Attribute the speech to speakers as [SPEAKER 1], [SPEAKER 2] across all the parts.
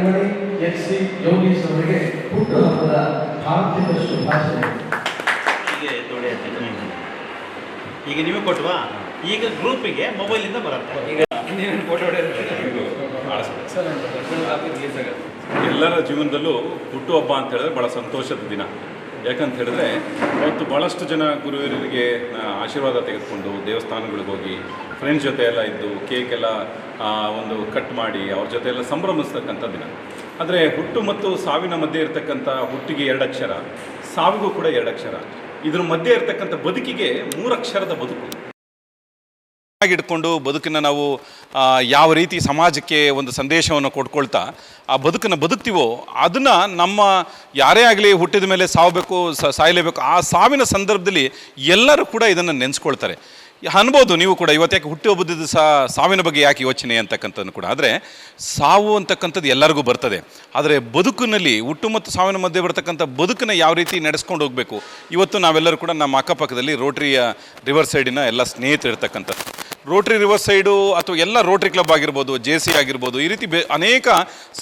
[SPEAKER 1] ಕಣ್ಮಣಿ H C Yogish ಅವರಿಗೆ ಹುಟ್ಟುಹಬ್ಬದ ಹಾರ್ದಿಕ ಶುಭಾಶಯ.
[SPEAKER 2] ಈಗ ನೀವು ಕೊಟ್ಟವಾ ಈಗ ಗ್ರೂಪಿಗೆ ಮೊಬೈಲಿಂದ ಬರುತ್ತೆ. ಈಗ
[SPEAKER 3] ಎಲ್ಲರ ಜೀವನದಲ್ಲೂ ಹುಟ್ಟುಹಬ್ಬ ಅಂತ ಹೇಳಿದ್ರೆ ಭಾಳ ಸಂತೋಷದ ದಿನ. ಯಾಕಂತ ಹೇಳಿದ್ರೆ, ಅವತ್ತು ಭಾಳಷ್ಟು ಜನ ಗುರುವರಿಗೆ ಆಶೀರ್ವಾದ ತೆಗೆದುಕೊಂಡು ದೇವಸ್ಥಾನಗಳಿಗೆ ಹೋಗಿ ಫ್ರೆಂಡ್ಸ್ ಜೊತೆ ಎಲ್ಲ ಇದ್ದು ಕೇಕ್ ಎಲ್ಲ ಒಂದು ಕಟ್ ಮಾಡಿ, ಅವ್ರ ಜೊತೆ ಎಲ್ಲ ಸಂಭ್ರಮಿಸ್ತಕ್ಕಂಥ ದಿನ. ಆದರೆ ಹುಟ್ಟು ಮತ್ತು ಸಾವಿನ ಮಧ್ಯೆ ಇರತಕ್ಕಂಥ ಹುಟ್ಟಿಗೆ ಎರಡು ಅಕ್ಷರ ಸಾವಿಗೂ ಕೂಡ ಎರಡು ಅಕ್ಷರ ಇದ್ರ ಮಧ್ಯೆ ಇರತಕ್ಕಂಥ ಬದುಕಿಗೆ ಮೂರಕ್ಷರದ ಬದುಕು.
[SPEAKER 4] ಇಟ್ಕೊಂಡು ಬದುಕನ್ನು ನಾವು ಯಾವ ರೀತಿ ಸಮಾಜಕ್ಕೆ ಒಂದು ಸಂದೇಶವನ್ನು ಕೊಟ್ಕೊಳ್ತಾ, ಆ ಬದುಕನ್ನು ಬದುಕ್ತೀವೋ ಅದನ್ನು ನಮ್ಮ ಯಾರೇ ಆಗಲಿ ಹುಟ್ಟಿದ ಮೇಲೆ ಸಾವಬೇಕು ಸಾಯಲೇಬೇಕು, ಆ ಸಾವಿನ ಸಂದರ್ಭದಲ್ಲಿ ಎಲ್ಲರೂ ಕೂಡ ಇದನ್ನು ನೆನೆಸ್ಕೊಳ್ತಾರೆ. ಅನ್ಬೋದು ನೀವು ಕೂಡ ಇವತ್ತು ಯಾಕೆ ಹುಟ್ಟುಹಬ್ಬದ ಸಹ ಸಾವಿನ ಬಗ್ಗೆ ಯಾಕೆ ಯೋಚನೆ ಅಂತಕ್ಕಂಥದ್ದು ಕೂಡ. ಆದರೆ, ಸಾವು ಅಂತಕ್ಕಂಥದ್ದು ಎಲ್ಲರಿಗೂ ಬರ್ತದೆ. ಆದರೆ ಬದುಕಿನಲ್ಲಿ ಹುಟ್ಟು ಮತ್ತು ಸಾವಿನ ಮಧ್ಯೆ ಬರ್ತಕ್ಕಂಥ ಬದುಕನ್ನು ಯಾವ ರೀತಿ ನಡೆಸ್ಕೊಂಡು ಹೋಗಬೇಕು? ಇವತ್ತು ನಾವೆಲ್ಲರೂ ಕೂಡ ನಮ್ಮ ಅಕ್ಕಪಕ್ಕದಲ್ಲಿ ರೋಟ್ರಿಯ ರಿವರ್ ಸೈಡಿನ ಎಲ್ಲ ಸ್ನೇಹಿತರು ಇರ್ತಕ್ಕಂಥದ್ದು ರೋಟ್ರಿ ರಿವರ್ ಸೈಡು ಅಥವಾ ಎಲ್ಲ ರೋಟ್ರಿ ಕ್ಲಬ್ ಆಗಿರ್ಬೋದು, ಜೆ ಸಿ ಆಗಿರ್ಬೋದು, ಈ ರೀತಿ ಬೆ, ಅನೇಕ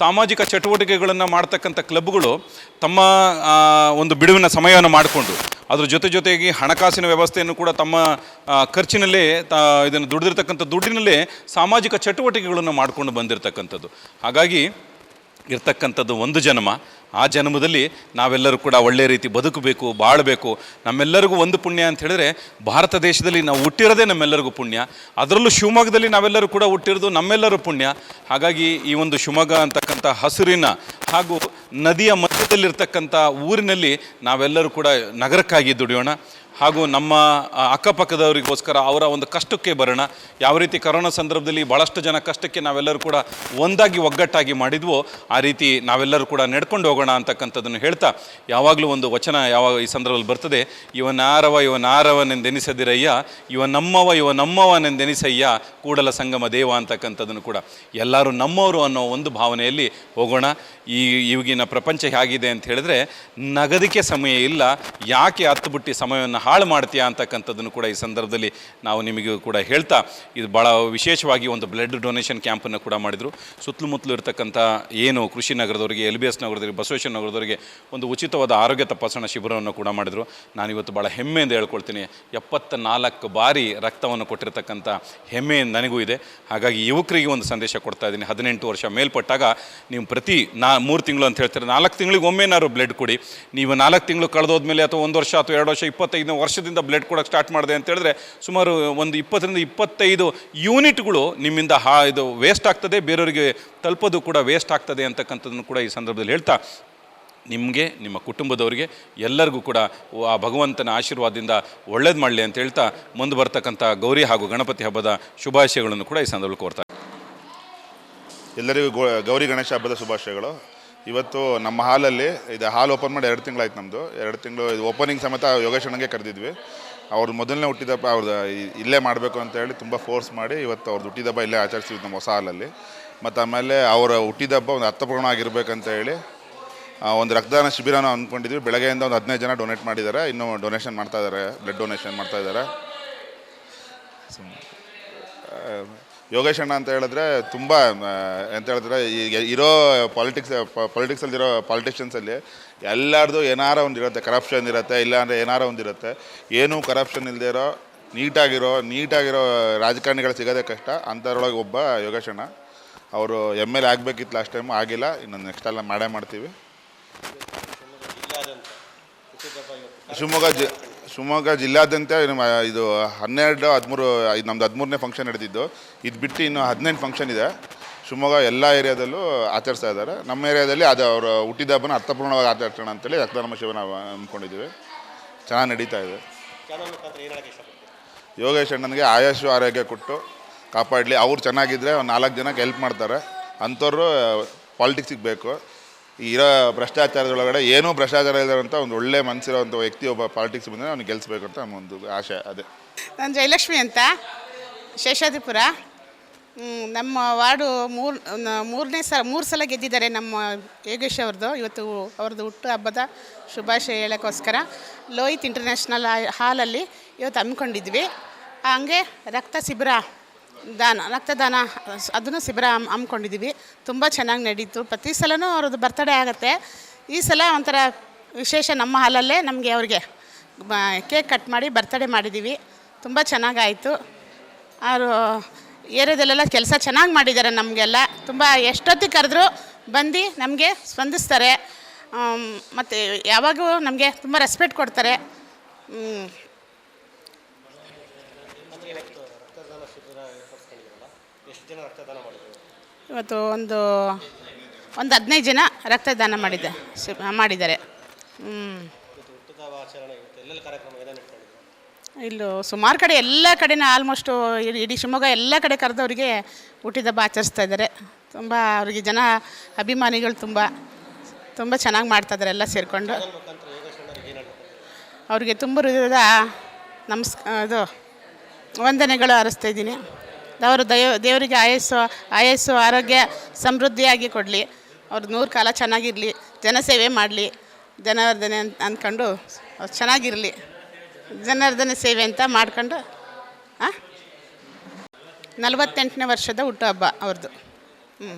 [SPEAKER 4] ಸಾಮಾಜಿಕ ಚಟುವಟಿಕೆಗಳನ್ನು ಮಾಡ್ತಕ್ಕಂಥ ಕ್ಲಬ್ಗಳು ತಮ್ಮ ಒಂದು ಬಿಡುವಿನ ಸಮಯವನ್ನು ಮಾಡಿಕೊಂಡು, ಅದ್ರ ಜೊತೆ ಜೊತೆಗೆ ಹಣಕಾಸಿನ ವ್ಯವಸ್ಥೆಯನ್ನು ಕೂಡ ತಮ್ಮ ಖರ್ಚಿನಲ್ಲೇ, ತ, ಇದನ್ನು ದುಡಿದಿರ್ತಕ್ಕಂಥ ದುಡ್ಡಿನಲ್ಲೇ ಸಾಮಾಜಿಕ ಚಟುವಟಿಕೆಗಳನ್ನು ಮಾಡ್ಕೊಂಡು ಬಂದಿರತಕ್ಕಂಥದ್ದು. ಹಾಗಾಗಿ ಇರ್ತಕ್ಕಂಥದ್ದು ಒಂದು ಜನ್ಮ. ಆ ಜನ್ಮದಲ್ಲಿ ನಾವೆಲ್ಲರೂ ಕೂಡ ಒಳ್ಳೆಯ ರೀತಿ ಬದುಕಬೇಕು, ಬಾಳಬೇಕು. ನಮ್ಮೆಲ್ಲರಿಗೂ ಒಂದು ಪುಣ್ಯ ಅಂತ ಹೇಳಿದ್ರೆ ಭಾರತ ದೇಶದಲ್ಲಿ ನಾವು ಹುಟ್ಟಿರೋದೇ ನಮ್ಮೆಲ್ಲರಿಗೂ ಪುಣ್ಯ. ಅದರಲ್ಲೂ ಶಿವಮೊಗ್ಗದಲ್ಲಿ ನಾವೆಲ್ಲರೂ ಕೂಡ ಹುಟ್ಟಿರೋದು ನಮ್ಮೆಲ್ಲರೂ ಪುಣ್ಯ. ಹಾಗಾಗಿ ಈ ಒಂದು ಶಿವಮೊಗ್ಗ ಅಂತಕ್ಕಂಥ ಹಸಿರಿನ ಹಾಗೂ ನದಿಯ ಮಧ್ಯದಲ್ಲಿರ್ತಕ್ಕಂಥ ಊರಿನಲ್ಲಿ ನಾವೆಲ್ಲರೂ ಕೂಡ ನಗರಕ್ಕಾಗಿ ದುಡಿಯೋಣ. ಹಾಗೂ ನಮ್ಮ ಅಕ್ಕಪಕ್ಕದವರಿಗೋಸ್ಕರ ಅವರ ಒಂದು ಕಷ್ಟಕ್ಕೆ ಬರೋಣ. ಯಾವ ರೀತಿ ಕರೋನಾ ಸಂದರ್ಭದಲ್ಲಿ ಭಾಳಷ್ಟು ಜನ ಕಷ್ಟಕ್ಕೆ ನಾವೆಲ್ಲರೂ ಕೂಡ ಒಂದಾಗಿ ಒಗ್ಗಟ್ಟಾಗಿ ಮಾಡಿದ್ವೋ, ಆ ರೀತಿ ನಾವೆಲ್ಲರೂ ಕೂಡ ನಡ್ಕೊಂಡು ಹೋಗೋಣ ಅಂತಕ್ಕಂಥದ್ದನ್ನು ಹೇಳ್ತಾ, ಯಾವಾಗಲೂ ಒಂದು ವಚನ ಯಾವಾಗ ಈ ಸಂದರ್ಭದಲ್ಲಿ ಬರ್ತದೆ ಇವನಾರವ ಇವನಾರವನೆಂದೆನಿಸದಿರಯ್ಯ ಇವ ನಮ್ಮವ, ಇವ ನಮ್ಮವನೆಂದೆನಿಸಯ್ಯ, ಕೂಡಲ ಸಂಗಮ ದೇವ ಅಂತಕ್ಕಂಥದ್ದನ್ನು ಕೂಡ ಎಲ್ಲರೂ ನಮ್ಮವರು ಅನ್ನೋ ಒಂದು ಭಾವನೆಯಲ್ಲಿ ಹೋಗೋಣ. ಈ ಯುಗಿನ ಪ್ರಪಂಚ ಹೇಗಿದೆ ಅಂತ ಹೇಳಿದ್ರೆ, ನಗದಿಕೆ ಸಮಯ ಇಲ್ಲ, ಯಾಕೆ ಹತ್ತು ಬುಟ್ಟಿ ಸಮಯವನ್ನು ಹಾಳು ಮಾಡ್ತೀಯಾ ಅಂತಕ್ಕಂಥದ್ದನ್ನು ಕೂಡ ಈ ಸಂದರ್ಭದಲ್ಲಿ ನಾವು ನಿಮಗೂ ಕೂಡ ಹೇಳ್ತಾ, ಇದು ಭಾಳ ವಿಶೇಷವಾಗಿ ಒಂದು ಬ್ಲಡ್ ಡೊನೇಷನ್ ಕ್ಯಾಂಪನ್ನು ಕೂಡ ಮಾಡಿದರು. ಸುತ್ತಮುತ್ತಲು ಇರತಕ್ಕಂಥ ಏನು ಕೃಷಿ ನಗರದವರಿಗೆ ಎಲ್ ಬಿ ಎಸ್ ನಗರದವರಿಗೆ ಬಸವೇಶ್ವರ ನಗರದವರಿಗೆ ಒಂದು ಉಚಿತವಾದ ಆರೋಗ್ಯ ತಪಾಸಣಾ ಶಿಬಿರವನ್ನು ಕೂಡ ಮಾಡಿದರು. ನಾನಿವತ್ತು ಭಾಳ ಹೆಮ್ಮೆಯಿಂದ ಹೇಳ್ಕೊಳ್ತೀನಿ ಎಪ್ಪತ್ತ ನಾಲ್ಕು ಬಾರಿ ರಕ್ತವನ್ನು ಕೊಟ್ಟಿರತಕ್ಕಂಥ ಹೆಮ್ಮೆ ನನಗೂ ಇದೆ. ಹಾಗಾಗಿ ಯುವಕರಿಗೆ ಒಂದು ಸಂದೇಶ ಕೊಡ್ತಾ ಇದ್ದೀನಿ. ಹದಿನೆಂಟು ವರ್ಷ ಮೇಲ್ಪಟ್ಟಾಗ ನೀವು ಪ್ರತಿ ನಾ, ಮೂರು ತಿಂಗಳು ಅಂತ ಹೇಳ್ತಾರೆ, ನಾಲ್ಕು ತಿಂಗಳಿಗೆ ಒಮ್ಮೆನಾದ್ರು ಬ್ಲಡ್ ಕೊಡಿ. ನೀವು ನಾಲ್ಕು ತಿಂಗಳು ಕಳೆದೋದ್ಮೇಲೆ ಅಥವಾ ಒಂದು ವರ್ಷ ಅಥವಾ ಎರಡು ವರ್ಷ, ಇಪ್ಪತ್ತೈದನೇ ವರ್ಷದಿಂದ ಬ್ಲಡ್ ಕೊಡೋಕ್ಕೆ ಸ್ಟಾರ್ಟ್ ಮಾಡಿದೆ ಅಂತ ಹೇಳಿದ್ರೆ ಸುಮಾರು ಒಂದು ಇಪ್ಪತ್ತರಿಂದ ಇಪ್ಪತ್ತೈದು ಯೂನಿಟ್ಗಳು ನಿಮ್ಮಿಂದ ಹಾ, ಇದು ವೇಸ್ಟ್ ಆಗ್ತದೆ, ಬೇರೆಯವರಿಗೆ ತಲುಪೋದು ಕೂಡ ವೇಸ್ಟ್ ಆಗ್ತದೆ ಅಂತಕ್ಕಂಥದ್ದನ್ನು ಕೂಡ ಈ ಸಂದರ್ಭದಲ್ಲಿ ಹೇಳ್ತಾ ನಿಮಗೆ, ನಿಮ್ಮ ಕುಟುಂಬದವರಿಗೆ ಎಲ್ಲರಿಗೂ ಕೂಡ ಆ ಭಗವಂತನ ಆಶೀರ್ವಾದದಿಂದ ಒಳ್ಳೇದು ಮಾಡಲಿ ಅಂತ ಹೇಳ್ತಾ ಮುಂದೆ ಬರ್ತಕ್ಕಂಥ ಗೌರಿ ಹಾಗೂ ಗಣಪತಿ ಹಬ್ಬದ ಶುಭಾಶಯಗಳನ್ನು ಕೂಡ ಈ ಸಂದರ್ಭದಲ್ಲಿ ಕೋರ್ತಾರೆ
[SPEAKER 5] ಎಲ್ಲರಿಗೂ ಗೌರಿ ಗಣೇಶ ಹಬ್ಬದ ಶುಭಾಶಯಗಳು. ಇವತ್ತು ನಮ್ಮ ಹಾಲಲ್ಲಿ ಇದು, ಹಾಲ್ ಓಪನ್ ಮಾಡಿ ಎರಡು ತಿಂಗಳಾಯ್ತು ನಮ್ಮದು ಎರಡು ತಿಂಗಳು ಇದು ಓಪನಿಂಗ್ ಸಮೇತ ಯೋಗೇಶ್ ಅಣ್ಣಂಗೆ ಕರೆದಿದ್ವಿ. ಅವ್ರ ಮೊದಲನೇ ಹುಟ್ಟಿದಪ್ಪ ಅವ್ರದ್ದು ಇಲ್ಲೇ ಮಾಡಬೇಕು ಅಂತ ಹೇಳಿ ತುಂಬ ಫೋರ್ಸ್ ಮಾಡಿ ಇವತ್ತು ಅವ್ರದ್ದು ಹುಟ್ಟಿದಬ್ಬ ಇಲ್ಲೇ ಆಚರಿಸಿದ್ವಿ ನಮ್ಮ ಹೊಸ ಹಾಲಲ್ಲಿ. ಮತ್ತು ಆಮೇಲೆ ಅವರ ಹುಟ್ಟಿದಬ್ಬ ಒಂದು ಅರ್ಥಪೂರ್ಣ ಆಗಿರ್ಬೇಕಂತ ಹೇಳಿ ಒಂದು ರಕ್ತದಾನ ಶಿಬಿರನ ಅಂದ್ಕೊಂಡಿದ್ವಿ ಬೆಳಗ್ಗೆಯಿಂದ ಒಂದು ಹದಿನೈದು ಜನ ಡೊನೇಟ್ ಮಾಡಿದ್ದಾರೆ ಇನ್ನೂ ಡೊನೇಷನ್ ಮಾಡ್ತಾ ಇದ್ದಾರೆ ಬ್ಲಡ್ ಡೊನೇಷನ್ ಮಾಡ್ತಾ ಇದ್ದಾರೆ ಯೋಗೇಶ್ ಅಂತ ಹೇಳಿದ್ರೆ ತುಂಬ ಅಂತ ಹೇಳಿದ್ರೆ ಈಗ ಇರೋ ಪಾಲಿಟಿಕ್ಸ್ ಪಾಲಿಟಿಕ್ಸಲ್ಲಿರೋ ಪಾಲಿಟಿಷಿಯನ್ಸಲ್ಲಿ ಎಲ್ಲರದು ಏನಾರ ಒಂದು ಇರುತ್ತೆ ಕರಪ್ಷನ್ ಇರುತ್ತೆ ಇಲ್ಲಾಂದರೆ ಏನಾರ ಒಂದು ಇರುತ್ತೆ. ಏನೂ ಕರಪ್ಷನ್ ಇಲ್ಲದೆ ಇರೋ, ನೀಟಾಗಿರೋ ನೀಟಾಗಿರೋ ರಾಜಕಾರಣಿಗಳು ಸಿಗೋದೇ ಕಷ್ಟ. ಅಂಥದ್ರೊಳಗೆ ಒಬ್ಬ ಯೋಗೇಶ್ ಅವರು ಎಂ ಎಲ್ ಆಗಬೇಕಿತ್ತು ಲಾಸ್ಟ್ ಟೈಮ್ ಆಗಿಲ್ಲ. ಇನ್ನು ನೆಕ್ಸ್ಟ್ ಎಲ್ಲ ಮಾಡೇ ಮಾಡ್ತೀವಿ. ಶಿವಮೊಗ್ಗ ಜಿ ಶಿವಮೊಗ್ಗ ಜಿಲ್ಲಾದ್ಯಂತ ಇದು ಹನ್ನೆರಡು, ಹದಿಮೂರು ಇದು ನಮ್ದು ಹದಿಮೂರನೇ ಫಂಕ್ಷನ್ ನಡೆದಿದ್ದು. ಇದು ಬಿಟ್ಟು ಇನ್ನು ಹದಿನೆಂಟು ಫಂಕ್ಷನ್ ಇದೆ. ಶಿವಮೊಗ್ಗ ಎಲ್ಲ ಏರಿಯಾದಲ್ಲೂ ಆಚರಿಸ್ತಾ ಇದ್ದಾರೆ. ನಮ್ಮ ಏರಿಯಾದಲ್ಲಿ ಅದು ಅವರ ಹುಟ್ಟಿದ ಹಬ್ಬನ ಅರ್ಥಪೂರ್ಣವಾಗಿ ಆಚರಿಸೋಣ ಅಂತೇಳಿ ರಕ್ತನಾಮ ಶಿವನ ಅಂದ್ಕೊಂಡಿದ್ದೀವಿ. ಚೆನ್ನಾಗಿ ನಡೀತಾ ಇದೆ. ಯೋಗೇಶ್ ಅಣ್ಣನಿಗೆ ಆಯುಷ್ ಆರೋಗ್ಯ ಕೊಟ್ಟು ಕಾಪಾಡಲಿ. ಅವ್ರು ಚೆನ್ನಾಗಿದ್ದರೆ ಒಂದು ನಾಲ್ಕು ಜನಕ್ಕೆ ಹೆಲ್ಪ್ ಮಾಡ್ತಾರೆ. ಅಂಥವ್ರು ಪಾಲಿಟಿಕ್ಸಿಗೆ ಬೇಕು. ಇರೋ ಭ್ರಷ್ಟಾಚಾರದೊಳಗಡೆ ಏನೂ ಭ್ರಷ್ಟಾಚಾರ ಇಲ್ಲದಂಥ ಒಂದು ಒಳ್ಳೆ ಮನಸ್ಸಿರೋಂಥ ವ್ಯಕ್ತಿ ಒಬ್ಬ ಪಾಲಿಟಿಕ್ಸ್ ಬಂದರೆ ಅವ್ನಿಗೆ ಗೆಲ್ಲಿಸ್ಬೇಕು ಅಂತ ಒಂದು ಆಶೆ, ಅದೇ.
[SPEAKER 6] ನಾನು ಜಯಲಕ್ಷ್ಮಿ ಅಂತ, ಶೇಷಾದ್ರಿಪುರ. ನಮ್ಮ ವಾರ್ಡು ಮೂರು ಮೂರನೇ ಸಲ ಮೂರು ಸಲ ಗೆದ್ದಿದ್ದಾರೆ ನಮ್ಮ ಯೋಗೇಶ್ ಅವ್ರದ್ದು. ಇವತ್ತು ಅವ್ರದ್ದು ಹುಟ್ಟು ಹಬ್ಬದ ಶುಭಾಶಯ ಹೇಳೋಕ್ಕೋಸ್ಕರ ಲೋಹಿತ್ ಇಂಟರ್ನ್ಯಾಷನಲ್ ಹಾಲಲ್ಲಿ ಇವತ್ತು ಹಮ್ಮಿಕೊಂಡಿದ್ವಿ. ಹಾಗೆ ರಕ್ತ ಶಿಬಿರ ದಾನ, ರಕ್ತದಾನ, ಅದನ್ನು ಶಿಬಿರ ಹಮ್ ಹಮ್ಮಿಕೊಂಡಿದ್ವಿ ತುಂಬ ಚೆನ್ನಾಗಿ ನಡೀತು. ಪ್ರತಿ ಸಲನೂ ಅವ್ರದ್ದು ಬರ್ತಡೇ ಆಗುತ್ತೆ. ಈ ಸಲ ಒಂಥರ ವಿಶೇಷ ನಮ್ಮ ಹಾಲಲ್ಲೇ ನಮಗೆ ಅವ್ರಿಗೆ ಕೇಕ್ ಕಟ್ ಮಾಡಿ ಬರ್ತಡೇ ಮಾಡಿದ್ದೀವಿ. ತುಂಬ ಚೆನ್ನಾಗಾಯಿತು. ಅವರು ಏರಿಯಾದಲ್ಲೆಲ್ಲ ಕೆಲಸ ಚೆನ್ನಾಗಿ ಮಾಡಿದ್ದಾರೆ ನಮಗೆಲ್ಲ. ತುಂಬ ಎಷ್ಟೊತ್ತಿಗೆ ಕರೆದ್ರು ಬಂದು ನಮಗೆ ಸ್ಪಂದಿಸ್ತಾರೆ. ಮತ್ತು ಯಾವಾಗೂ ನಮಗೆ ತುಂಬ ರೆಸ್ಪೆಕ್ಟ್ ಕೊಡ್ತಾರೆ. ಇವತ್ತು ಒಂದು ಒಂದು ಹದಿನೈದು ಜನ ರಕ್ತದಾನ ಮಾಡಿದ್ದೆ ಶಿ- ಮಾಡಿದ್ದಾರೆ. ಹ್ಞೂ ಇಲ್ಲೂ ಸುಮಾರು ಕಡೆ ಎಲ್ಲ ಕಡೆನೂ ಆಲ್ಮೋಸ್ಟು ಇಡೀ ಇಡೀ ಶಿವಮೊಗ್ಗ ಎಲ್ಲ ಕಡೆ ಕರೆದವರಿಗೆ ಹುಟ್ಟಿದಬ್ಬ ಆಚರಿಸ್ತಾ ಇದ್ದಾರೆ. ತುಂಬ ಅವರಿಗೆ ಜನ ಅಭಿಮಾನಿಗಳು ತುಂಬ ತುಂಬ ಚೆನ್ನಾಗಿ ಮಾಡ್ತಾಯಿದ್ದಾರೆ ಎಲ್ಲ ಸೇರಿಕೊಂಡು. ಅವ್ರಿಗೆ ತುಂಬ ಹೃದಯದ ನಮಸ್ ಇದು ವಂದನೆಗಳು ಹರಿಸ್ತಾ ಇದ್ದೀನಿ. ಅವರು ದಯ ದೇವರಿಗೆ ಆಯಸ್ಸು ಆಯಸ್ಸು, ಆರೋಗ್ಯ ಸಮೃದ್ಧಿಯಾಗಿ ಕೊಡಲಿ. ಅವ್ರ ನೂರು ಕಾಲ ಚೆನ್ನಾಗಿರಲಿ, ಜನಸೇವೆ ಮಾಡಲಿ. ಜನಾರ್ದನೆ ಅಂತ ಅಂದ್ಕೊಂಡು ಅವ್ರು ಚೆನ್ನಾಗಿರಲಿ. ಜನಾರ್ದನ ಸೇವೆ ಅಂತ ಮಾಡ್ಕೊಂಡು ಹಾಂ ನಲವತ್ತೆಂಟನೇ ವರ್ಷದ ಹುಟ್ಟುಹಬ್ಬ ಅವ್ರದ್ದು ಹ್ಞೂ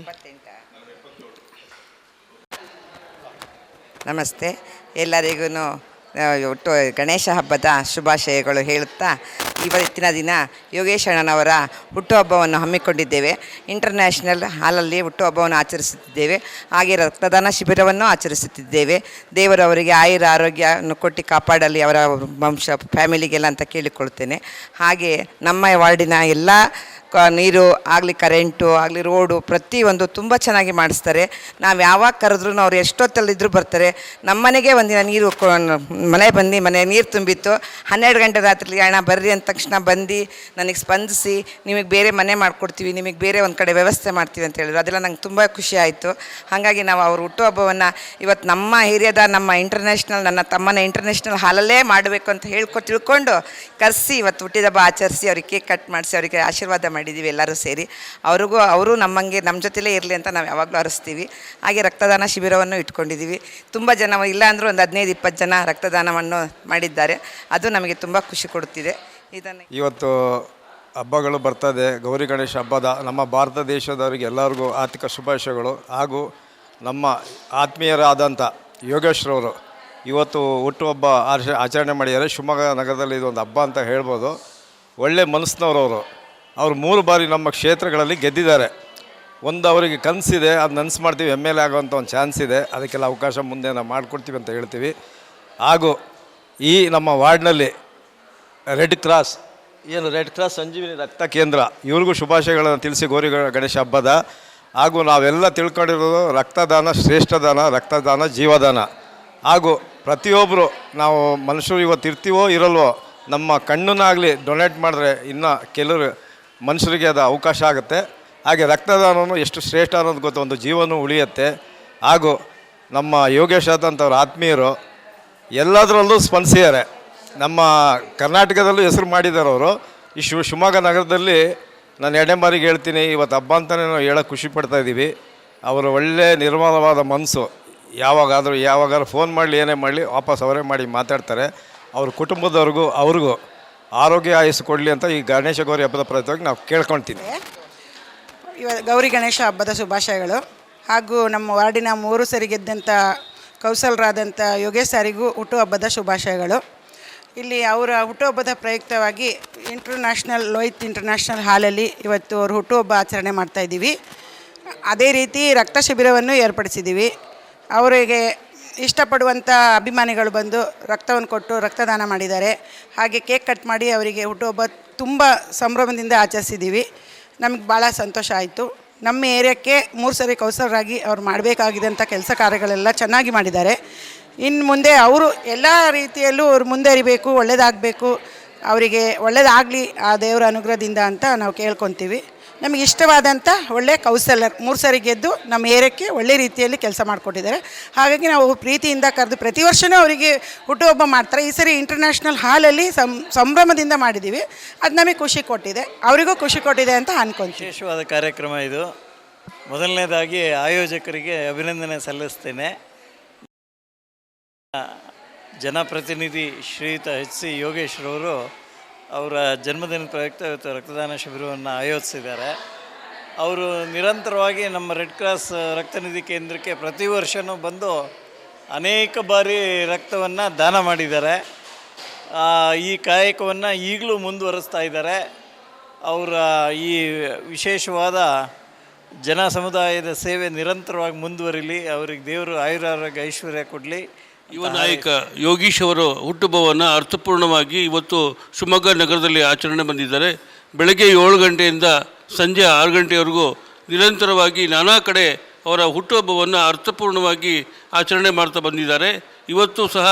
[SPEAKER 7] ನಮಸ್ತೆ. ಎಲ್ಲರಿಗೂ ಒಟ್ಟು ಗಣೇಶ ಹಬ್ಬದ ಶುಭಾಶಯಗಳು ಹೇಳುತ್ತಾ ಇವತ್ತಿನ ದಿನ ಯೋಗೇಶ್ ಅಣ್ಣನವರ ಹುಟ್ಟುಹಬ್ಬವನ್ನು ಹಮ್ಮಿಕೊಂಡಿದ್ದೇವೆ. ಇಂಟರ್ನ್ಯಾಷನಲ್ ಹಾಲಲ್ಲಿ ಹುಟ್ಟುಹಬ್ಬವನ್ನು ಆಚರಿಸುತ್ತಿದ್ದೇವೆ. ಹಾಗೆ ರಕ್ತದಾನ ಶಿಬಿರವನ್ನು ಆಚರಿಸುತ್ತಿದ್ದೇವೆ. ದೇವರು ಅವರಿಗೆ ಆಯುರ ಆರೋಗ್ಯವನ್ನು ಕೊಟ್ಟು ಕಾಪಾಡಲಿ ಅವರ ವಂಶ, ಫ್ಯಾಮಿಲಿಗೆಲ್ಲ ಅಂತ ಕೇಳಿಕೊಳ್ತೇನೆ ಹಾಗೆ ನಮ್ಮ ವಾರ್ಡಿನ ಎಲ್ಲ ಕ ನೀರು, ಆಗಲಿ ಕರೆಂಟು, ಆಗಲಿ ರೋಡು ಪ್ರತಿಯೊಂದು ತುಂಬ ಚೆನ್ನಾಗಿ ಮಾಡಿಸ್ತಾರೆ. ನಾವು ಯಾವಾಗ ಕರೆದ್ರೂ ಅವ್ರು ಎಷ್ಟೊತ್ತಲ್ಲಿದ್ದರೂ ಬರ್ತಾರೆ. ನಮ್ಮನೆಗೆ ಒಂದಿನ ನೀರು ಮನೆ ಬಂದು ಮನೆ ನೀರು ತುಂಬಿತ್ತು. ಹನ್ನೆರಡು ಗಂಟೆ ರಾತ್ರಿ ಅಣ್ಣ ಬರ್ರಿ ಅಂದ ತಕ್ಷಣ ಬಂದು ನನಗೆ ಸ್ಪಂದಿಸಿ, ನಿಮಗೆ ಬೇರೆ ಮನೆ ಮಾಡಿಕೊಡ್ತೀವಿ, ನಿಮಗೆ ಬೇರೆ ಒಂದು ಕಡೆ ವ್ಯವಸ್ಥೆ ಮಾಡ್ತೀವಿ ಅಂತ ಹೇಳಿದ್ರು. ಅದೆಲ್ಲ ನಂಗೆ ತುಂಬ ಖುಷಿ ಆಯಿತು. ಹಾಗಾಗಿ ನಾವು ಅವ್ರ ಹುಟ್ಟುಹಬ್ಬವನ್ನು ಇವತ್ತು ನಮ್ಮ ಏರಿಯಾದ ನಮ್ಮ ಇಂಟರ್ನ್ಯಾಷನಲ್ ನನ್ನ ತಮ್ಮನ ಇಂಟರ್ನ್ಯಾಷನಲ್ ಹಾಲಲ್ಲೇ ಮಾಡಬೇಕು ಅಂತ ಹೇಳ್ಕೊ, ತಿಳ್ಕೊಂಡು ಕರೆಸಿ ಇವತ್ತು ಹುಟ್ಟಿದಬ್ಬ ಆಚರಿಸಿ, ಅವ್ರಿಗೆ ಕೇಕ್ ಕಟ್ ಮಾಡಿಸಿ, ಅವರಿಗೆ ಆಶೀರ್ವಾದ ಮಾಡಿದ್ದೀವಿ ಎಲ್ಲರೂ ಸೇರಿ. ಅವ್ರಿಗೂ, ಅವರು ನಮ್ಮಂಗೆ, ನಮ್ಮ ಜೊತೆಲೇ ಇರಲಿ ಅಂತ ನಾವು ಯಾವಾಗಲೂ ಅರಿಸ್ತೀವಿ. ಹಾಗೆ ರಕ್ತದಾನ ಶಿಬಿರವನ್ನು ಇಟ್ಕೊಂಡಿದ್ದೀವಿ ತುಂಬ ಜನ, ಇಲ್ಲ ಅಂದರೂ ಒಂದು ಹದಿನೈದು, ಇಪ್ಪತ್ತು ಜನ ರಕ್ತದಾನವನ್ನು ಮಾಡಿದ್ದಾರೆ. ಅದು ನಮಗೆ ತುಂಬ ಖುಷಿ ಕೊಡುತ್ತಿದೆ. ಇದನ್ನು.
[SPEAKER 8] ಇವತ್ತು ಹಬ್ಬಗಳು ಬರ್ತದೆ. ಗೌರಿ ಗಣೇಶ ಹಬ್ಬದ ನಮ್ಮ ಭಾರತ ದೇಶದವರಿಗೆ ಎಲ್ಲರಿಗೂ ಆರ್ಥಿಕ ಶುಭಾಶಯಗಳು. ಹಾಗೂ ನಮ್ಮ ಆತ್ಮೀಯರಾದಂಥ ಯೋಗೇಶ್ರವರು ಇವತ್ತು ಹುಟ್ಟುಹಬ್ಬ ಆಚ, ಆಚರಣೆ ಮಾಡಿದ್ದಾರೆ. ಶಿವಮೊಗ್ಗ ನಗರದಲ್ಲಿ ಇದೊಂದು ಹಬ್ಬ ಅಂತ ಹೇಳ್ಬೋದು. ಒಳ್ಳೆ ಮನಸ್ಸಿನವರವರು. ಅವರು ಮೂರು ಬಾರಿ ನಮ್ಮ ಕ್ಷೇತ್ರಗಳಲ್ಲಿ ಗೆದ್ದಿದ್ದಾರೆ. ಒಂದು ಅವರಿಗೆ ಕನಸಿದೆ ಅದು ನನಸು ಮಾಡ್ತೀವಿ, ಎಂ ಎಲ್ ಎ ಆಗೋವಂಥ ಒಂದು ಚಾನ್ಸ್ ಇದೆ. ಅದಕ್ಕೆಲ್ಲ ಅವಕಾಶ ಮುಂದೆ ನಾವು ಮಾಡಿಕೊಡ್ತೀವಿ ಅಂತ ಹೇಳ್ತೀವಿ. ಹಾಗೂ ಈ ನಮ್ಮ ವಾರ್ಡ್ನಲ್ಲಿ ರೆಡ್ ಕ್ರಾಸ್. ಏನು ರೆಡ್ ಕ್ರಾಸ್, ಸಂಜೀವಿನಿ ರಕ್ತ ಕೇಂದ್ರ. ಇವ್ರಿಗೂ ಶುಭಾಶಯಗಳನ್ನು ತಿಳಿಸಿ ಗೌರಿ ಗಣೇಶ ಹಬ್ಬದ. ಹಾಗೂ ನಾವೆಲ್ಲ ತಿಳ್ಕೊಂಡಿರೋದು ರಕ್ತದಾನ, ಶ್ರೇಷ್ಠದಾನ, ರಕ್ತದಾನ, ಜೀವದಾನ. ಹಾಗೂ ಪ್ರತಿಯೊಬ್ಬರು ನಾವು ಮನುಷ್ಯರು ಇವತ್ತು ಇರ್ತೀವೋ ಇರಲ್ವೋ, ನಮ್ಮ ಕಣ್ಣನ್ನಾಗಲಿ ಡೊನೇಟ್ ಮಾಡಿದ್ರೆ ಇನ್ನೂ ಕೆಲವರು ಮನುಷ್ಯರಿಗೆ ಅದು ಅವಕಾಶ ಆಗುತ್ತೆ. ಹಾಗೆ ರಕ್ತದಾನವೂ ಎಷ್ಟು ಶ್ರೇಷ್ಠ ಅನ್ನೋದು ಗೊತ್ತು, ಒಂದು ಜೀವನ ಉಳಿಯುತ್ತೆ. ಹಾಗೂ ನಮ್ಮ ಯೋಗೇಶ್ ಆದಂಥವ್ರ ಆತ್ಮೀಯರು ಎಲ್ಲದರಲ್ಲೂ ಸ್ಪಂದಿಸಿದ್ದಾರೆ. ನಮ್ಮ ಕರ್ನಾಟಕದಲ್ಲೂ ಹೆಸರು ಮಾಡಿದ್ದಾರೆ ಅವರು. ಈ ಶಿವ ಶಿವಮೊಗ್ಗ ನಗರದಲ್ಲಿ ನಾನು ಎರಡನೇ ಬಾರಿಗೆ ಹೇಳ್ತೀನಿ, ಇವತ್ತು ಹಬ್ಬ ಅಂತಲೇ ನಾವು ಹೇಳೋಕ್ಕೆ ಖುಷಿ ಪಡ್ತಾ ಇದ್ದೀವಿ ಅವರು ಒಳ್ಳೆ ನಿರ್ಮಲವಾದ ಮನಸ್ಸು. ಯಾವಾಗಾದರೂ ಯಾವಾಗಾದ್ರೂ ಫೋನ್ ಮಾಡಲಿ, ಏನೇ ಮಾಡಲಿ, ವಾಪಸ್ ಅವರೇ ಮಾಡಿ ಮಾತಾಡ್ತಾರೆ. ಅವ್ರ ಕುಟುಂಬದವ್ರಿಗೂ, ಅವ್ರಿಗೂ ಆರೋಗ್ಯ ಆಯಸ್ಸು ಕೊಡಲಿ ಅಂತ ಈ ಗಣೇಶ ಗೌರಿ ಹಬ್ಬದ ಪ್ರಯುಕ್ತವಾಗಿ ನಾವು ಕೇಳ್ಕೊಳ್ತೀನಿ
[SPEAKER 9] ಇವ ಗೌರಿ ಗಣೇಶ ಹಬ್ಬದ ಶುಭಾಶಯಗಳು. ಹಾಗೂ ನಮ್ಮ ವಾರ್ಡಿನ ಮೂರು ಸರಿ ಗೆದ್ದಂಥ ಕೌಸಲರಾದಂಥ ಯೋಗೇಶ್ ಸಾರಿಗೂ ಹುಟ್ಟುಹಬ್ಬದ ಶುಭಾಶಯಗಳು. ಇಲ್ಲಿ ಅವರ ಹುಟ್ಟುಹಬ್ಬದ ಪ್ರಯುಕ್ತವಾಗಿ ಇಂಟರ್ನ್ಯಾಷನಲ್ ಲೋಹಿತ್ ಇಂಟರ್ನ್ಯಾಷನಲ್ ಹಾಲಲ್ಲಿ ಇವತ್ತು ಅವರು ಹುಟ್ಟುಹಬ್ಬ ಆಚರಣೆ ಮಾಡ್ತಾ ಇದ್ದೀವಿ. ಅದೇ ರೀತಿ ರಕ್ತ ಶಿಬಿರವನ್ನು ಏರ್ಪಡಿಸಿದ್ದೀವಿ. ಅವರಿಗೆ ಇಷ್ಟಪಡುವಂಥ ಅಭಿಮಾನಿಗಳು ಬಂದು ರಕ್ತವನ್ನು ಕೊಟ್ಟು ರಕ್ತದಾನ ಮಾಡಿದ್ದಾರೆ. ಹಾಗೆ ಕೇಕ್ ಕಟ್ ಮಾಡಿ ಅವರಿಗೆ ಹುಟ್ಟುಹಬ್ಬ ತುಂಬ ಸಂಭ್ರಮದಿಂದ ಆಚರಿಸಿದ್ದೀವಿ. ನಮಗೆ ಭಾಳ ಸಂತೋಷ ಆಯಿತು. ನಮ್ಮ ಏರಿಯಾಕ್ಕೆ ಮೂರು ಸರಿ ಕೌಸರಾಗಿ ಅವ್ರು ಮಾಡಬೇಕಾಗಿದ್ದಂಥ ಕೆಲಸ ಕಾರ್ಯಗಳೆಲ್ಲ ಚೆನ್ನಾಗಿ ಮಾಡಿದ್ದಾರೆ. ಇನ್ನು ಮುಂದೆ ಅವರು ಎಲ್ಲ ರೀತಿಯಲ್ಲೂ ಅವ್ರು ಮುಂದರಿಬೇಕು ಒಳ್ಳೆಯದಾಗಬೇಕು ಅವರಿಗೆ ಒಳ್ಳೆಯದಾಗಲಿ ಆ ದೇವರ ಅನುಗ್ರಹದಿಂದ ಅಂತ ನಾವು ಕೇಳ್ಕೊತೀವಿ. ನಮಗೆ ಇಷ್ಟವಾದಂಥ ಒಳ್ಳೆಯ ಕೌಸಲರ್ ಮೂರು ಸರಿ ಗೆದ್ದು ನಮ್ಮ ಏರಿಯಾಕ್ಕೆ ಒಳ್ಳೆ ರೀತಿಯಲ್ಲಿ ಕೆಲಸ ಮಾಡಿಕೊಟ್ಟಿದ್ದಾರೆ. ಹಾಗಾಗಿ ನಾವು ಪ್ರೀತಿಯಿಂದ ಕರೆದು ಪ್ರತಿ ವರ್ಷವೂ ಅವರಿಗೆ ಹುಟ್ಟುಹಬ್ಬ ಮಾಡ್ತಾರೆ. ಈ ಸರಿ ಇಂಟರ್ನ್ಯಾಷನಲ್ ಹಾಲಲ್ಲಿ ಸಂ, ಸಂಭ್ರಮದಿಂದ ಮಾಡಿದ್ದೀವಿ. ಅದು ನಮಗೆ ಖುಷಿ ಕೊಟ್ಟಿದೆ. ಅವರಿಗೂ ಖುಷಿ ಕೊಟ್ಟಿದೆ ಅಂತ ಅನ್ಕೊಂತೀನಿ.
[SPEAKER 10] ವಿಶೇಷವಾದ ಕಾರ್ಯಕ್ರಮ ಇದು. ಮೊದಲನೇದಾಗಿ ಆಯೋಜಕರಿಗೆ ಅಭಿನಂದನೆ ಸಲ್ಲಿಸ್ತೇನೆ. ಜನಪ್ರತಿನಿಧಿ ಶ್ರೀಯುತ ಎಚ್ ಸಿ ಯೋಗೇಶ್ರವರು ಅವರ ಜನ್ಮದಿನ ಪ್ರಯುಕ್ತ ಇವತ್ತು ರಕ್ತದಾನ ಶಿಬಿರವನ್ನು ಆಯೋಜಿಸಿದ್ದಾರೆ. ಅವರು ನಿರಂತರವಾಗಿ ನಮ್ಮ ರೆಡ್ ಕ್ರಾಸ್ ರಕ್ತನಿಧಿ ಕೇಂದ್ರಕ್ಕೆ ಪ್ರತಿ ವರ್ಷವೂ ಬಂದು ಅನೇಕ ಬಾರಿ ರಕ್ತವನ್ನು ದಾನ ಮಾಡಿದ್ದಾರೆ. ಈ ಕಾಯಕವನ್ನು ಈಗಲೂ ಮುಂದುವರಿಸ್ತಾ ಇದ್ದಾರೆ. ಅವರ ಈ ವಿಶೇಷವಾದ ಜನ ಸಮುದಾಯದ ಸೇವೆ ನಿರಂತರವಾಗಿ ಮುಂದುವರಿಲಿ, ಅವ್ರಿಗೆ ದೇವರು ಆಯುರಾರೋಗ್ಯ ಐಶ್ವರ್ಯ ಕೊಡಲಿ.
[SPEAKER 11] ಯುವ ನಾಯಕ ಯೋಗೀಶ್ ಅವರು ಹುಟ್ಟುಹಬ್ಬವನ್ನು ಅರ್ಥಪೂರ್ಣವಾಗಿ ಇವತ್ತು ಶಿವಮೊಗ್ಗ ನಗರದಲ್ಲಿ ಆಚರಣೆ ಬಂದಿದ್ದಾರೆ. ಬೆಳಗ್ಗೆ ಏಳು ಗಂಟೆಯಿಂದ ಸಂಜೆ ಆರು ಗಂಟೆವರೆಗೂ ನಿರಂತರವಾಗಿ ನಾನಾ ಕಡೆ ಅವರ ಹುಟ್ಟುಹಬ್ಬವನ್ನು ಅರ್ಥಪೂರ್ಣವಾಗಿ ಆಚರಣೆ ಮಾಡ್ತಾ ಬಂದಿದ್ದಾರೆ. ಇವತ್ತು ಸಹ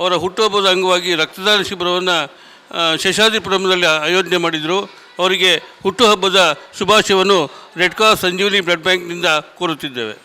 [SPEAKER 11] ಅವರ ಹುಟ್ಟುಹಬ್ಬದ ಅಂಗವಾಗಿ ರಕ್ತದಾನ ಶಿಬಿರವನ್ನು ಆ, ಶೇಷಾದ್ರಿಪುರಮದಲ್ಲಿ ಆಯೋಜನೆ ಮಾಡಿದರು. ಅವರಿಗೆ ಹುಟ್ಟುಹಬ್ಬದ ಶುಭಾಶಯವನ್ನು ರೆಡ್ ಕ್ರಾಸ್ ಸಂಜೀವನಿ ಬ್ಲಡ್ ಬ್ಯಾಂಕ್ನಿಂದ ಕೋರುತ್ತಿದ್ದೇವೆ.